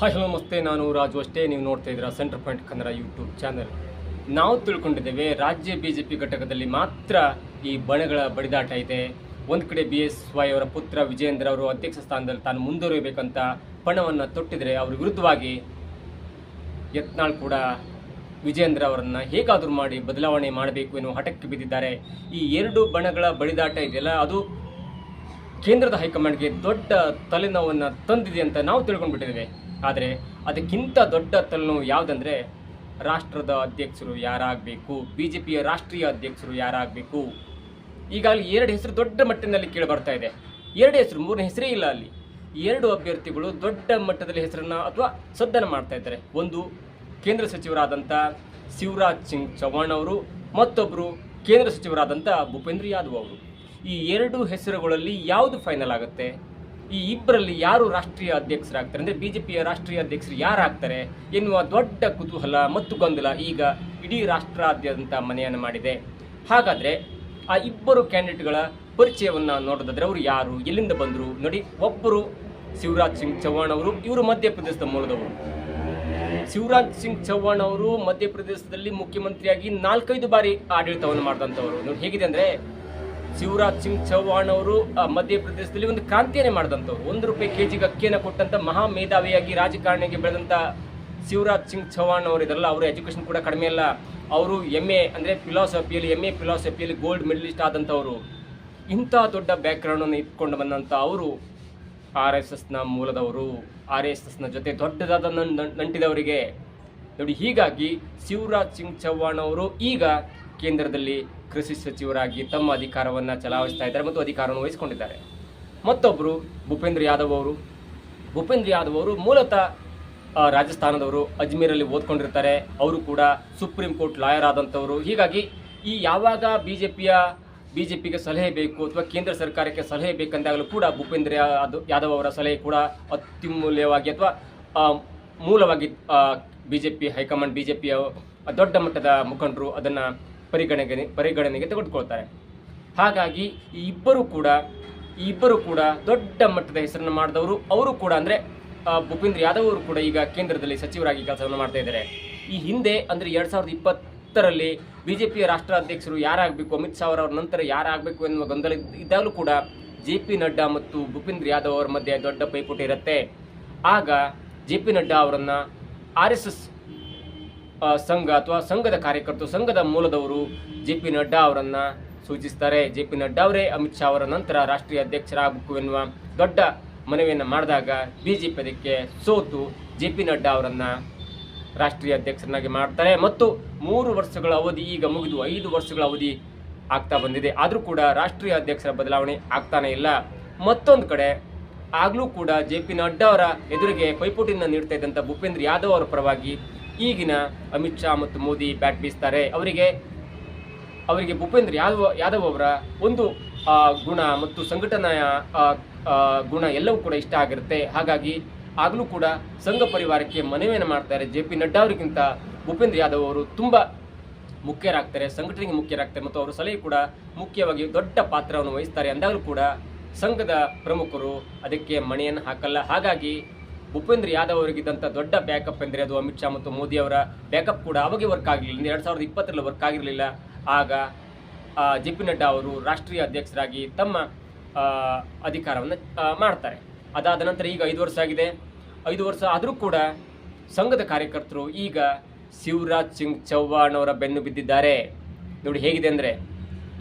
Hi hello ನಮಸ್ತೆ ನಾನು ರಾಜು ಅಷ್ಟೇ ನೀವು ನೋಡ್ತಾ ಇದ್ದೀರಾ centre point Kannada YouTube channel ನಾವು ತಿಳ್ಕೊಂಡಿದ್ದೇವೆ, ರಾಜ್ಯ ಬಿಜೆಪಿ ಘಟಕದಲ್ಲಿ ಮಾತ್ರ ಈ ಬಣಗಳ ಬಡಿದಾಟ ಇದೆ. ಒಂದು ಕಡೆ ಬಿ ಎಸ್ ವೈ ಅವರ ಪುತ್ರ ವಿಜಯೇಂದ್ರ ಅವರು ಅಧ್ಯಕ್ಷ ಸ್ಥಾನದಲ್ಲಿ ತಾನು ಮುಂದುವರಿಯಬೇಕಂತ ಪಣವನ್ನು ತೊಟ್ಟಿದರೆ ಅವ್ರ ವಿರುದ್ಧವಾಗಿ ಯತ್ನಾಳ್ ಕೂಡ ವಿಜೇಂದ್ರ ಅವರನ್ನು ಹೇಗಾದರೂ ಮಾಡಿ ಬದಲಾವಣೆ ಮಾಡಬೇಕು ಎನ್ನುವ ಹಠಕ್ಕೆ ಬಿದ್ದಿದ್ದಾರೆ. ಈ ಎರಡು ಬಣಗಳ ಬಡಿದಾಟ ಇದೆಯಲ್ಲ, ಅದು ಕೇಂದ್ರದ ಹೈಕಮಾಂಡ್ಗೆ ದೊಡ್ಡ ತಲೆನೋವನ್ನು ತಂದಿದೆ ಅಂತ ನಾವು ತಿಳ್ಕೊಂಡ್ಬಿಟ್ಟಿದ್ದೇವೆ. ಆದರೆ ಅದಕ್ಕಿಂತ ದೊಡ್ಡ ತಲೆನೋವು ಯಾವುದಂದ್ರೆ ರಾಷ್ಟ್ರದ ಅಧ್ಯಕ್ಷರು ಯಾರಾಗಬೇಕು ಬಿ ಜೆ ಪಿಯ ರಾಷ್ಟ್ರೀಯ ಅಧ್ಯಕ್ಷರು ಯಾರಾಗಬೇಕು. ಈಗಾಗಲೇ ಎರಡು ಹೆಸರು ದೊಡ್ಡ ಮಟ್ಟಿನಲ್ಲಿ ಕೇಳಿ ಬರ್ತಾ ಇದೆ. ಎರಡು ಹೆಸರು, ಮೂರನೇ ಹೆಸರೇ ಇಲ್ಲ ಅಲ್ಲಿ. ಎರಡು ಅಭ್ಯರ್ಥಿಗಳು ದೊಡ್ಡ ಮಟ್ಟದಲ್ಲಿ ಹೆಸರನ್ನು ಅಥವಾ ಸದ್ದನ್ನು ಮಾಡ್ತಾ ಇದ್ದಾರೆ. ಒಂದು ಕೇಂದ್ರ ಸಚಿವರಾದಂಥ ಶಿವರಾಜ್ ಸಿಂಗ್ ಚೌಹಾಣ್ ಅವರು ಮತ್ತೊಬ್ಬರು ಕೇಂದ್ರ ಸಚಿವರಾದಂಥ ಭೂಪೇಂದ್ರ ಯಾದವ್ ಅವರು. ಈ ಎರಡು ಹೆಸರುಗಳಲ್ಲಿ ಯಾವುದು ಫೈನಲ್ ಆಗುತ್ತೆ? ಈ ಇಬ್ಬರಲ್ಲಿ ಯಾರು ರಾಷ್ಟ್ರೀಯ ಅಧ್ಯಕ್ಷರಾಗ್ತಾರೆ? ಅಂದರೆ ಬಿ ಜೆ ಪಿಯ ರಾಷ್ಟ್ರೀಯ ಅಧ್ಯಕ್ಷರು ಯಾರಾಗ್ತಾರೆ? ಎನ್ನುವ ದೊಡ್ಡ ಕುತೂಹಲ ಮತ್ತು ಗೊಂದಲ ಈಗ ಇಡೀ ರಾಷ್ಟ್ರಾದ್ಯಂತ ಮನೆಯನ್ನು ಮಾಡಿದೆ. ಹಾಗಾದರೆ ಆ ಇಬ್ಬರು ಕ್ಯಾಂಡಿಡೇಟ್ಗಳ ಪರಿಚಯವನ್ನು ನೋಡೋದಾದ್ರೆ ಅವರು ಯಾರು? ಎಲ್ಲಿಂದ ಬಂದರು? ನೋಡಿ, ಒಬ್ಬರು ಶಿವರಾಜ್ ಸಿಂಗ್ ಚೌಹಾಣ್ ಅವರು, ಇವರು ಮಧ್ಯಪ್ರದೇಶದ ಮೂಲದವರು. ಶಿವರಾಜ್ ಸಿಂಗ್ ಚೌಹಾಣ್ ಅವರು ಮಧ್ಯಪ್ರದೇಶದಲ್ಲಿ ಮುಖ್ಯಮಂತ್ರಿಯಾಗಿ ನಾಲ್ಕೈದು ಬಾರಿ ಆಡಳಿತವನ್ನು ಮಾಡಿದಂಥವರು ನೋಡಿ, ಹೇಗಿದೆ ಅಂದರೆ ಶಿವರಾಜ್ ಸಿಂಗ್ ಚೌಹಾಣ್ ಅವರು ಮಧ್ಯಪ್ರದೇಶದಲ್ಲಿ ಒಂದು ಕ್ರಾಂತಿಯನ್ನೇ ಮಾಡಿದಂಥವ್ರು. ಒಂದು ರೂಪಾಯಿ ಕೆ ಜಿಗೆ ಅಕ್ಕಿಯನ್ನು ಕೊಟ್ಟಂತ ಮಹಾ ಮೇಧಾವಿಯಾಗಿ ರಾಜಕಾರಣಿಗೆ ಬೆಳೆದಂಥ ಶಿವರಾಜ್ ಸಿಂಗ್ ಚೌಹಾಣ್ ಅವರು ಇದರಲ್ಲ ಅವರ ಎಜುಕೇಷನ್ ಕೂಡ ಕಡಿಮೆ ಇಲ್ಲ ಅವರು ಎಂ ಎ ಅಂದರೆ ಫಿಲಾಸಫಿಯಲ್ಲಿ ಎಂ ಎ ಫಿಲಾಸಫಿಯಲ್ಲಿ ಗೋಲ್ಡ್ ಮೆಡಲಿಸ್ಟ್ ಆದಂಥವರು. ಇಂಥ ದೊಡ್ಡ ಬ್ಯಾಕ್ಗ್ರೌಂಡನ್ನು ಇಟ್ಕೊಂಡು ಬಂದಂಥ ಅವರು ಆರ್ ಎಸ್ ಎಸ್ನ ಮೂಲದವರು ಆರ್ ಎಸ್ ಎಸ್ನ ಜೊತೆ ದೊಡ್ಡದಾದ ನಂಟಿದವರಿಗೆ. ನೋಡಿ, ಹೀಗಾಗಿ ಶಿವರಾಜ್ ಸಿಂಗ್ ಚೌಹಾಣ್ ಅವರು ಈಗ ಕೇಂದ್ರದಲ್ಲಿ ಕೃಷಿ ಸಚಿವರಾಗಿ ತಮ್ಮ ಅಧಿಕಾರವನ್ನು ಚಲಾಯಿಸ್ತಾ ಇದ್ದಾರೆ ಮತ್ತು ಅಧಿಕಾರವನ್ನು ವಹಿಸಿಕೊಂಡಿದ್ದಾರೆ. ಮತ್ತೊಬ್ಬರು ಭೂಪೇಂದ್ರ ಯಾದವ್ ಅವರು. ಭೂಪೇಂದ್ರ ಯಾದವ್ ಅವರು ಮೂಲತಃ ರಾಜಸ್ಥಾನದವರು ಅಜ್ಮೀರಲ್ಲಿ ಓದ್ಕೊಂಡಿರ್ತಾರೆ. ಅವರು ಕೂಡ ಸುಪ್ರೀಂ ಕೋರ್ಟ್ ಲಾಯರ್ ಆದಂಥವರು. ಹೀಗಾಗಿ ಈ ಯಾವಾಗ ಬಿ ಜೆ ಪಿಯ ಬಿ ಜೆ ಪಿಗೆ ಸಲಹೆ ಬೇಕು ಅಥವಾ ಕೇಂದ್ರ ಸರ್ಕಾರಕ್ಕೆ ಸಲಹೆ ಬೇಕಂದಾಗಲೂ ಕೂಡ ಭೂಪೇಂದ್ರ ಯಾದವ್ ಯಾದವ್ ಅವರ ಸಲಹೆ ಕೂಡ ಅತ್ಯಮೂಲ್ಯವಾಗಿ ಅಥವಾ ಮೂಲವಾಗಿ B J P high command B J ಪಿಯ ದೊಡ್ಡ ಮಟ್ಟದ ಮುಖಂಡರು ಅದನ್ನು ಪರಿಗಣನೆ ಪರಿಗಣನೆಗೆ ತೆಗೆದುಕೊಳ್ತಾರೆ. ಹಾಗಾಗಿ ಈ ಇಬ್ಬರು ಕೂಡ ಈ ಇಬ್ಬರು ಕೂಡ ದೊಡ್ಡ ಮಟ್ಟದ ಹೆಸರನ್ನು ಮಾಡಿದವರು. ಅವರು ಕೂಡ ಅಂದರೆ ಭೂಪೇಂದ್ರ ಯಾದವ್ ಅವರು ಕೂಡ ಈಗ ಕೇಂದ್ರದಲ್ಲಿ ಸಚಿವರಾಗಿ ಕೆಲಸವನ್ನು ಮಾಡ್ತಾ ಇದ್ದಾರೆ. ಈ ಹಿಂದೆ ಅಂದರೆ ಎರಡು ಸಾವಿರದ ಇಪ್ಪತ್ತರಲ್ಲಿ ಬಿ ಜೆ ಪಿಯ ರಾಷ್ಟ್ರ ಅಧ್ಯಕ್ಷರು ಯಾರಾಗಬೇಕು, ಅಮಿತ್ ಶಾ ಅವರ ನಂತರ ಯಾರಾಗಬೇಕು ಎನ್ನುವ ಗೊಂದಲ ಇದ್ದ- ಇದ್ದಾಗಲೂ ಕೂಡ ಜೆ ಪಿ ನಡ್ಡಾ ಮತ್ತು ಭೂಪೇಂದ್ರ ಯಾದವ್ ಅವರ ಮಧ್ಯೆ ದೊಡ್ಡ ಪೈಪೋಟಿ ಇರುತ್ತೆ. ಆಗ ಜೆ ಪಿ ನಡ್ಡಾ ಅವರನ್ನು ಆರ್ ಎಸ್ ಎಸ್ ಸಂಘ ಅಥವಾ ಸಂಘದ ಕಾರ್ಯಕರ್ತರು, ಸಂಘದ ಮೂಲದವರು ಜೆ ಪಿ ನಡ್ಡಾ ಅವರನ್ನು ಸೂಚಿಸ್ತಾರೆ. ಜೆ ಪಿ ನಡ್ಡಾ ಅವರೇ ಅಮಿತ್ ಶಾ ಅವರ ನಂತರ ರಾಷ್ಟ್ರೀಯ ಅಧ್ಯಕ್ಷರಾಗಬೇಕು ಎನ್ನುವ ದೊಡ್ಡ ಮನವಿಯನ್ನು ಮಾಡಿದಾಗ ಬಿ ಜೆ ಪಿ ಅದಕ್ಕೆ ಸೋತು ಜೆ ಪಿ ನಡ್ಡಾ ಅವರನ್ನು ರಾಷ್ಟ್ರೀಯ ಅಧ್ಯಕ್ಷರನ್ನಾಗಿ ಮಾಡ್ತಾರೆ. ಮತ್ತು ಮೂರು ವರ್ಷಗಳ ಅವಧಿ ಈಗ ಮುಗಿದು ಐದು ವರ್ಷಗಳ ಅವಧಿ ಆಗ್ತಾ ಬಂದಿದೆ. ಆದರೂ ಕೂಡ ರಾಷ್ಟ್ರೀಯ ಅಧ್ಯಕ್ಷರ ಬದಲಾವಣೆ ಆಗ್ತಾನೆ ಇಲ್ಲ. ಮತ್ತೊಂದು ಕಡೆ ಆಗಲೂ ಕೂಡ ಜೆ ಪಿ ನಡ್ಡಾ ಅವರ ಎದುರಿಗೆ ಪೈಪೋಟಿಯನ್ನು ನೀಡ್ತಾ ಇದ್ದಂಥ ಭೂಪೇಂದ್ರ ಯಾದವ್ ಅವರ ಪರವಾಗಿ ಈಗಿನ ಅಮಿತ್ ಶಾ ಮತ್ತು ಮೋದಿ ಬ್ಯಾಟ್ ಬೀಸ್ತಾರೆ. ಅವರಿಗೆ ಅವರಿಗೆ ಭೂಪೇಂದ್ರ ಯಾದವ್ ಯಾದವ್ ಅವರ ಒಂದು ಗುಣ ಮತ್ತು ಸಂಘಟನೆಯ ಗುಣ ಎಲ್ಲವೂ ಕೂಡ ಇಷ್ಟ ಆಗಿರುತ್ತೆ. ಹಾಗಾಗಿ ಆಗಲೂ ಕೂಡ ಸಂಘ ಪರಿವಾರಕ್ಕೆ ಮನವಿಯನ್ನು ಮಾಡ್ತಾರೆ. ಜೆ ಪಿ ನಡ್ಡಾ ಅವರಿಗಿಂತ ಭೂಪೇಂದ್ರ ಯಾದವ್ ಅವರು ತುಂಬ ಮುಖ್ಯರಾಗ್ತಾರೆ, ಸಂಘಟನೆಗೆ ಮುಖ್ಯರಾಗ್ತಾರೆ ಮತ್ತು ಅವರ ಸಲಹೆ ಕೂಡ ಮುಖ್ಯವಾಗಿ ದೊಡ್ಡ ಪಾತ್ರವನ್ನು ವಹಿಸ್ತಾರೆ. ಅಂದಾಗಲೂ ಕೂಡ ಸಂಘದ ಪ್ರಮುಖರು ಅದಕ್ಕೆ ಮಣೆಯನ್ನು ಹಾಕಲ್ಲ. ಹಾಗಾಗಿ ಭೂಪೇಂದ್ರ ಯಾದವ್ ಅವರಿಗಿದ್ದಂಥ ದೊಡ್ಡ ಬ್ಯಾಕಪ್ ಎಂದರೆ ಅದು ಅಮಿತ್ ಶಾ ಮತ್ತು ಮೋದಿ ಅವರ ಬ್ಯಾಕಪ್ ಕೂಡ ಅವಾಗೆ ವರ್ಕ್ ಆಗಲಿಲ್ಲ ಎರಡು ಸಾವಿರದ ಇಪ್ಪತ್ತರಲ್ಲಿ ವರ್ಕ್ ಆಗಿರಲಿಲ್ಲ. ಆಗ ಜೆ ಪಿ ನಡ್ಡಾ ಅವರು ರಾಷ್ಟ್ರೀಯ ಅಧ್ಯಕ್ಷರಾಗಿ ತಮ್ಮ ಅಧಿಕಾರವನ್ನು ಮಾಡ್ತಾರೆ. ಅದಾದ ನಂತರ ಈಗ ಐದು ವರ್ಷ ಆಗಿದೆ. ಐದು ವರ್ಷ ಆದರೂ ಕೂಡ ಸಂಘದ ಕಾರ್ಯಕರ್ತರು ಈಗ ಶಿವರಾಜ್ ಸಿಂಗ್ ಚೌಹಾಣ್ ಅವರ ಬೆನ್ನು ಬಿದ್ದಿದ್ದಾರೆ. ನೋಡಿ ಹೇಗಿದೆ ಅಂದರೆ,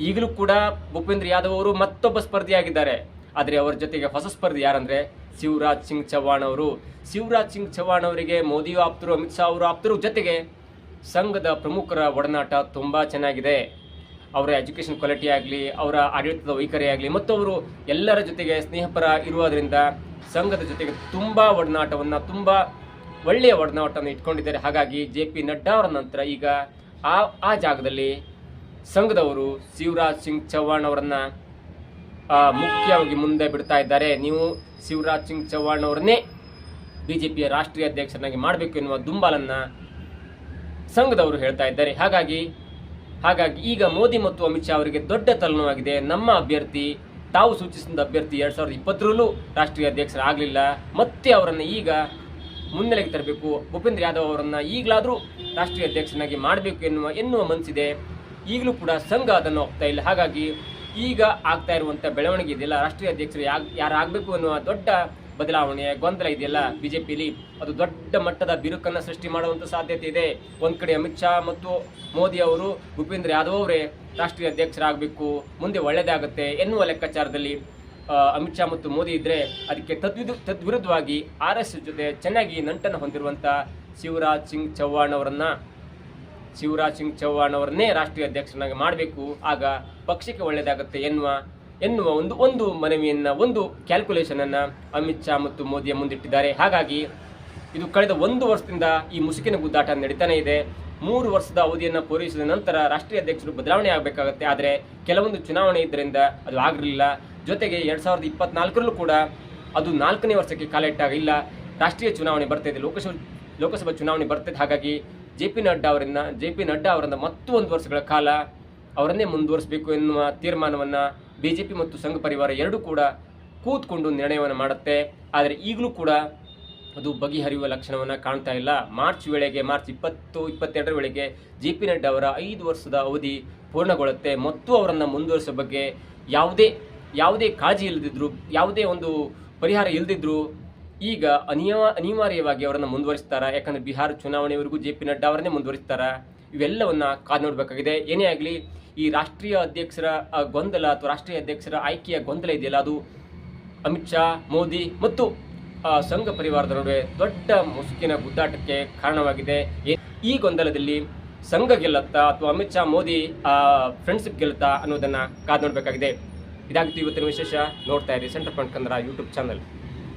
ಈಗಲೂ ಕೂಡ ಭೂಪೇಂದ್ರ ಯಾದವ್ ಅವರು ಮತ್ತೊಬ್ಬ ಸ್ಪರ್ಧಿಯಾಗಿದ್ದಾರೆ. ಆದರೆ ಅವರ ಜೊತೆಗೆ ಹೊಸ ಸ್ಪರ್ಧಿ ಯಾರಂದ್ರೆ ಶಿವರಾಜ್ ಸಿಂಗ್ ಚೌಹಾಣ್ ಅವರು. ಶಿವರಾಜ್ ಸಿಂಗ್ ಚೌಹಾಣ್ ಅವರಿಗೆ ಮೋದಿ ಆಪ್ತರು, ಅಮಿತ್ ಶಾ ಅವರು ಆಪ್ತರು ಜೊತೆಗೆ ಸಂಘದ ಪ್ರಮುಖರ ಒಡನಾಟ ತುಂಬ ಚೆನ್ನಾಗಿದೆ. ಅವರ ಎಜುಕೇಷನ್ ಕ್ವಾಲಿಟಿ ಆಗಲಿ, ಅವರ ಆಡಳಿತದ ವೈಖರಿ ಆಗಲಿ, ಮತ್ತು ಅವರು ಎಲ್ಲರ ಜೊತೆಗೆ ಸ್ನೇಹಪರ ಇರುವುದರಿಂದ ಸಂಘದ ಜೊತೆಗೆ ತುಂಬ ಒಡನಾಟವನ್ನು, ತುಂಬ ಒಳ್ಳೆಯ ಒಡನಾಟವನ್ನು ಇಟ್ಕೊಂಡಿದ್ದಾರೆ. ಹಾಗಾಗಿ ಜೆ ಪಿ ನಡ್ಡಾ ಅವರ ನಂತರ ಈಗ ಆ ಆ ಜಾಗದಲ್ಲಿ ಸಂಘದವರು ಶಿವರಾಜ್ ಸಿಂಗ್ ಚೌಹಾಣ್ ಅವರನ್ನು ಮುಖ್ಯವಾಗಿ ಮುಂದೆ ಬಿಡ್ತಾ ಇದ್ದಾರೆ. ನೀವು ಶಿವರಾಜ್ ಸಿಂಗ್ ಚೌಹಾಣ್ ಅವರನ್ನೇ ಪಿಯ ರಾಷ್ಟ್ರೀಯ ಅಧ್ಯಕ್ಷರನ್ನಾಗಿ ಮಾಡಬೇಕು ಎನ್ನುವ ದುಂಬಾಲನ್ನು ಸಂಘದವರು ಹೇಳ್ತಾ ಇದ್ದಾರೆ. ಹಾಗಾಗಿ ಹಾಗಾಗಿ ಈಗ ಮೋದಿ ಮತ್ತು ಅಮಿತ್ ಶಾ ಅವರಿಗೆ ದೊಡ್ಡ ತಲೆನೋವಾಗಿದೆ. ನಮ್ಮ ಅಭ್ಯರ್ಥಿ, ತಾವು ಸೂಚಿಸಿದ ಅಭ್ಯರ್ಥಿ ಎರಡು ಸಾವಿರದ ಇಪ್ಪತ್ತರಲ್ಲೂ ರಾಷ್ಟ್ರೀಯ ಅಧ್ಯಕ್ಷರಾಗಲಿಲ್ಲ ಮತ್ತೆ ಅವರನ್ನು ಈಗ ಮುನ್ನೆಲೆಗೆ ತರಬೇಕು. ಭೂಪೇಂದ್ರ ಯಾದವ್ ಅವರನ್ನು ಈಗಲಾದರೂ ರಾಷ್ಟ್ರೀಯ ಅಧ್ಯಕ್ಷನಾಗಿ ಮಾಡಬೇಕು ಎನ್ನುವ ಎನ್ನುವ ಮನಸ್ಸಿದೆ ಈಗಲೂ ಕೂಡ ಸಂಘ ಅದನ್ನು ಒಪ್ತಾ ಇಲ್ಲ. ಹಾಗಾಗಿ ಈಗ ಆಗ್ತಾ ಇರುವಂಥ ಬೆಳವಣಿಗೆ ಇದೆಯಲ್ಲ, ರಾಷ್ಟ್ರೀಯ ಅಧ್ಯಕ್ಷರು ಯಾರು ಯಾರು ಆಗಬೇಕು ಅನ್ನುವ ದೊಡ್ಡ ಬದಲಾವಣೆ, ಗೊಂದಲ ಇದೆಯಲ್ಲ ಬಿಜೆಪಿಲಿ. ಅದು ದೊಡ್ಡ ಮಟ್ಟದ ಬಿರುಕನ್ನು ಸೃಷ್ಟಿ ಮಾಡುವಂಥ ಸಾಧ್ಯತೆ ಇದೆ. ಒಂದು ಕಡೆ ಅಮಿತ್ ಶಾ ಮತ್ತು ಮೋದಿ ಅವರು, ಭೂಪೇಂದ್ರ ಯಾದವ್ ಅವರೇ ರಾಷ್ಟ್ರೀಯ ಅಧ್ಯಕ್ಷರಾಗಬೇಕು, ಮುಂದೆ ಒಳ್ಳೆಯದಾಗುತ್ತೆ ಎನ್ನುವ ಲೆಕ್ಕಾಚಾರದಲ್ಲಿ ಅಮಿತ್ ಶಾ ಮತ್ತು ಮೋದಿ ಇದ್ದರೆ ಅದಕ್ಕೆ ತದ್ವಿದು ತದ್ವಿರುದ್ಧವಾಗಿ ಆರ್ ಎಸ್ ಜೊತೆ ಚೆನ್ನಾಗಿ ನಂಟನ್ನು ಹೊಂದಿರುವಂಥ ಶಿವರಾಜ್ ಸಿಂಗ್ ಚೌಹಾಣ್ ಅವರನ್ನ ಶಿವರಾಜ್ ಸಿಂಗ್ ಚೌಹಾಣ್ ಅವರನ್ನೇ ರಾಷ್ಟ್ರೀಯ ಅಧ್ಯಕ್ಷನಾಗಿ ಮಾಡಬೇಕು. ಆಗ ಪಕ್ಷಕ್ಕೆ ಒಳ್ಳೆಯದಾಗುತ್ತೆ ಎನ್ನುವ ಎನ್ನುವ ಒಂದು ಒಂದು ಮನವಿಯನ್ನ, ಒಂದು ಕ್ಯಾಲ್ಕುಲೇಷನ್ ಅನ್ನ ಅಮಿತ್ ಶಾ ಮತ್ತು ಮೋದಿಯ ಮುಂದಿಟ್ಟಿದ್ದಾರೆ. ಹಾಗಾಗಿ ಇದು ಕಳೆದ ಒಂದು ವರ್ಷದಿಂದ ಈ ಮುಸುಕಿನ ಗುದ್ದಾಟ ನಡೀತಾನೆ ಇದೆ. ಮೂರು ವರ್ಷದ ಅವಧಿಯನ್ನು ಪೂರೈಸಿದ ನಂತರ ರಾಷ್ಟ್ರೀಯ ಅಧ್ಯಕ್ಷರು ಬದಲಾವಣೆ ಆಗಬೇಕಾಗುತ್ತೆ. ಆದರೆ ಕೆಲವೊಂದು ಚುನಾವಣೆ ಇದರಿಂದ ಅದು ಆಗಿರಲಿಲ್ಲ. ಜೊತೆಗೆ ಎರಡು ಸಾವಿರದ ಇಪ್ಪತ್ನಾಲ್ಕರಲ್ಲೂ ಕೂಡ ಅದು ನಾಲ್ಕನೇ ವರ್ಷಕ್ಕೆ ಕಾಲಿಟ್ಟಾಗಿಲ್ಲ ರಾಷ್ಟ್ರೀಯ ಚುನಾವಣೆ ಬರ್ತಾ ಇದೆ, ಲೋಕಸಭಾ ಲೋಕಸಭಾ ಚುನಾವಣೆ ಬರ್ತಿದೆ. ಹಾಗಾಗಿ ಜೆ ಪಿ ನಡ್ಡಾ ಅವರಿಂದ ಜೆ ಪಿ ನಡ್ಡಾ ಮತ್ತು ಒಂದು ವರ್ಷಗಳ ಕಾಲ ಅವರನ್ನೇ ಮುಂದುವರಿಸಬೇಕು ಎನ್ನುವ ತೀರ್ಮಾನವನ್ನು ಬಿ ಜೆ ಪಿ ಮತ್ತು ಸಂಘ ಪರಿವಾರ ಎರಡೂ ಕೂಡ ಕೂತ್ಕೊಂಡು ನಿರ್ಣಯವನ್ನು ಮಾಡುತ್ತೆ. ಆದರೆ ಈಗಲೂ ಕೂಡ ಅದು ಬಗೆಹರಿಯುವ ಲಕ್ಷಣವನ್ನು ಕಾಣ್ತಾ ಇಲ್ಲ. ಮಾರ್ಚ್ ವೇಳೆಗೆ, ಮಾರ್ಚ್ ಇಪ್ಪತ್ತು, ಇಪ್ಪತ್ತೆರಡರ ವೇಳೆಗೆ ಜೆ ಪಿ ನಡ್ಡಾ ಅವರ ಐದು ವರ್ಷದ ಅವಧಿ ಪೂರ್ಣಗೊಳ್ಳುತ್ತೆ. ಮತ್ತು ಅವರನ್ನು ಮುಂದುವರಿಸೋ ಬಗ್ಗೆ ಯಾವುದೇ ಯಾವುದೇ ಕಾಳಜಿ ಇಲ್ಲದಿದ್ದರೂ ಯಾವುದೇ ಒಂದು ಪರಿಹಾರ ಇಲ್ಲದಿದ್ರು ಈಗ ಅನಿಯಮ, ಅನಿವಾರ್ಯವಾಗಿ ಅವರನ್ನು ಮುಂದುವರಿಸ್ತಾರ? ಯಾಕಂದ್ರೆ ಬಿಹಾರ ಚುನಾವಣೆವರೆಗೂ ಜೆ ಪಿ ನಡ್ಡಾ ಅವರನ್ನೇ ಮುಂದುವರಿಸ್ತಾರ? ಇವೆಲ್ಲವನ್ನ ಕಾದು ನೋಡಬೇಕಾಗಿದೆ ಏನೇ ಆಗಲಿ, ಈ ರಾಷ್ಟ್ರೀಯ ಅಧ್ಯಕ್ಷರ ಗೊಂದಲ ಅಥವಾ ರಾಷ್ಟ್ರೀಯ ಅಧ್ಯಕ್ಷರ ಆಯ್ಕೆಯ ಗೊಂದಲ ಇದೆಯಲ್ಲ, ಅದು ಅಮಿತ್ ಶಾ, ಮೋದಿ ಮತ್ತು ಸಂಘ ಪರಿವಾರದ ನಡುವೆ ದೊಡ್ಡ ಮುಸುಕಿನ ಗುದ್ದಾಟಕ್ಕೆ ಕಾರಣವಾಗಿದೆ. ಈ ಗೊಂದಲದಲ್ಲಿ ಸಂಘ ಗೆಲ್ಲತ್ತಾ ಅಥವಾ ಅಮಿತ್ ಶಾ, ಮೋದಿ ಫ್ರೆಂಡ್ಶಿಪ್ ಗೆಲ್ಲುತ್ತಾ ಅನ್ನೋದನ್ನು ಕಾದು ನೋಡಬೇಕಾಗಿದೆ ಇದಾಗಿತ್ತು ಇವತ್ತಿನ ವಿಶೇಷ. ನೋಡ್ತಾ ಇರಿ centre point Kannada YouTube channel.